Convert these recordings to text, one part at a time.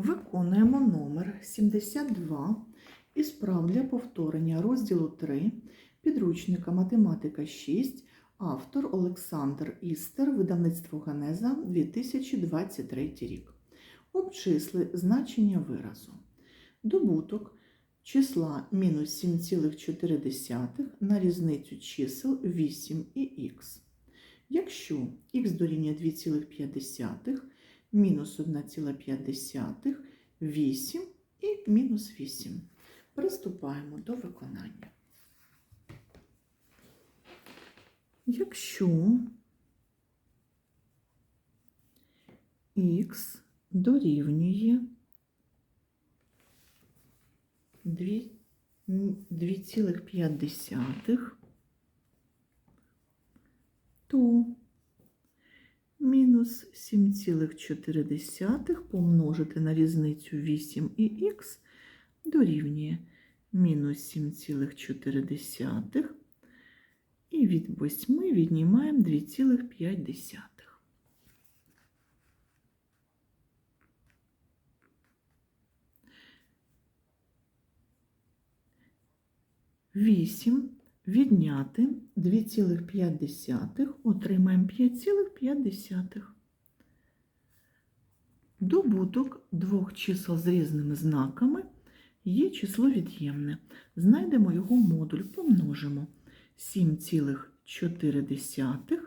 Виконуємо номер 72 із прав для повторення розділу 3 підручника Математика 6, автор Олександр Істер, видавництво Генеза 2023 рік. Обчисли значення виразу. Добуток числа мінус 7,4 на різницю чисел 8 і х. Якщо х дорівнює 2,5, мінус 1,5, 8 і мінус 8. Приступаємо до виконання. Якщо х дорівнює 2,5, то мінус 7,4 помножити на різницю 8 і х дорівнює мінус 7,4 і від 8 віднімаємо 2,5. Вісім відняти 2,5 отримаємо 5,5. Добуток двох чисел з різними знаками є число від'ємне. Знайдемо його модуль, помножимо 7,4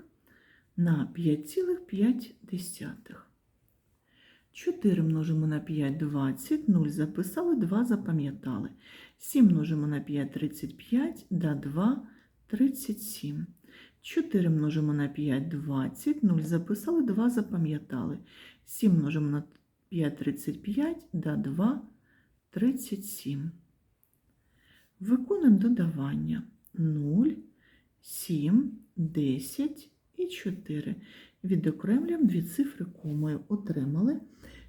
на 5,5. 4 множимо на 5 – 20, 0 записали, 2 запам'ятали. 7 множимо на 5 – 35, да 2 – 37. 4 множимо на 5 – 20, 0 записали, 2 запам'ятали. 7 множимо на 5 – 35, да 2 – 37. Виконуємо додавання 0, 7, 10 і 4. Відокремлюємо дві цифри комою. Отримали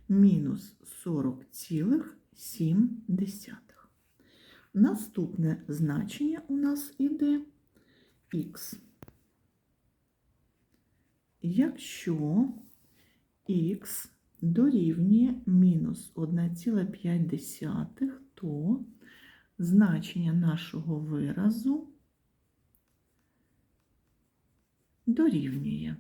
мінус 40,7. Наступне значення у нас іде х. Якщо х дорівнює мінус 1,5, то значення нашого виразу дорівнює.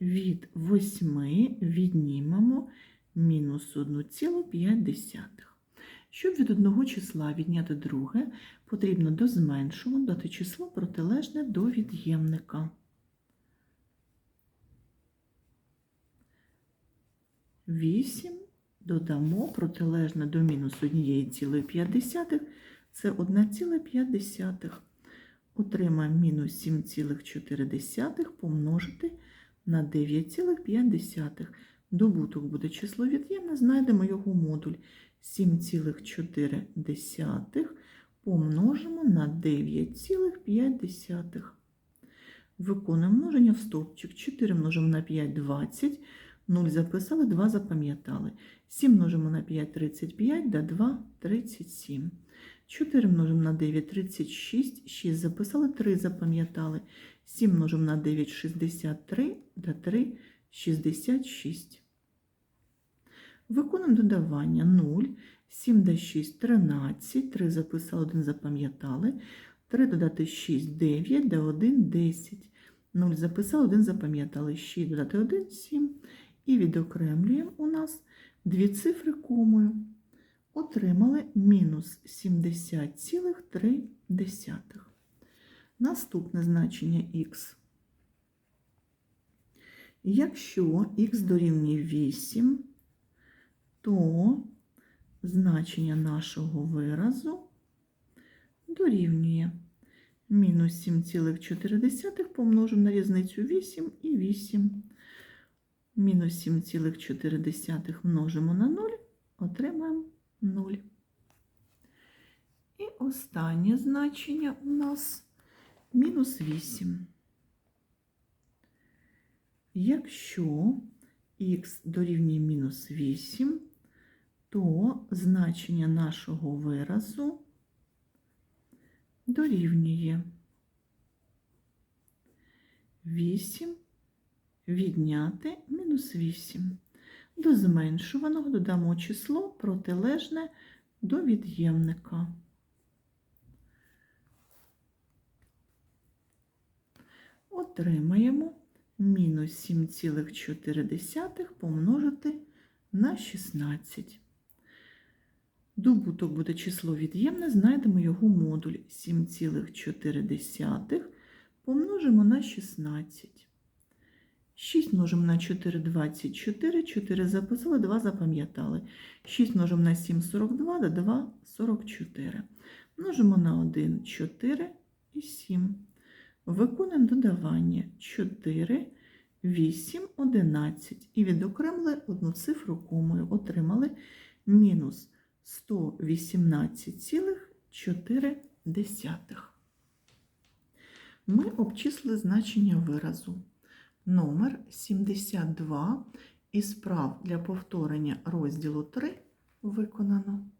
Від 8 віднімемо мінус 1,5. Щоб від одного числа відняти друге, потрібно до дати число протилежне до від'ємника. Вісім додамо протилежне до мінус 1,5, це 1,5. Отримаємо мінус 7,4 помножити на 9,5. Добуток буде число від'ємне, знайдемо його модуль 7,4 помножимо на 9,5. Виконуємо множення в стовпчик. 4 множимо на 5 – 20, 0 записали, 2 запам'ятали. 7 множимо на 5 – 35, да 2 – 37. 4 множимо на 9 – 36, 6 записали, 3 запам'ятали. 7 множимо на 9 – 63, да 3 – 66. Виконуємо додавання 0, 7 до 6 – 13, 3 записали, 1 запам'ятали. 3 додати 6 – 9, да 1 – 10. 0 записали, 1 запам'ятали. 6 додати 1 – 7. І відокремлюємо у нас дві цифри комою. Отримали мінус 70,3. Наступне значення х. Якщо х дорівнює 8, то значення нашого виразу дорівнює мінус 7,4 помножимо на різницю 8 і 8. Мінус 7,4 множимо на 0, отримаємо 0. І останнє значення у нас мінус 8. Якщо х дорівнює мінус 8, то значення нашого виразу дорівнює 8 відняти мінус 8. До зменшуваного додамо число протилежне до від'ємника. Отримаємо мінус 7,4 помножити на 16. Добуток буде число від'ємне, знайдемо його модуль 7,4 помножимо на 16. 6 множимо на 4 – 24, 4 записали, 2 запам'ятали. 6 множимо на 7 – 42, до 2 – 44. Множимо на 1 – 4 і 7. Виконуємо додавання 4, 8, 11. І відокремили одну цифру комою. Отримали мінус 118,4. Ми обчислили значення виразу. Номер 72 із прав для повторення розділу 3 виконано.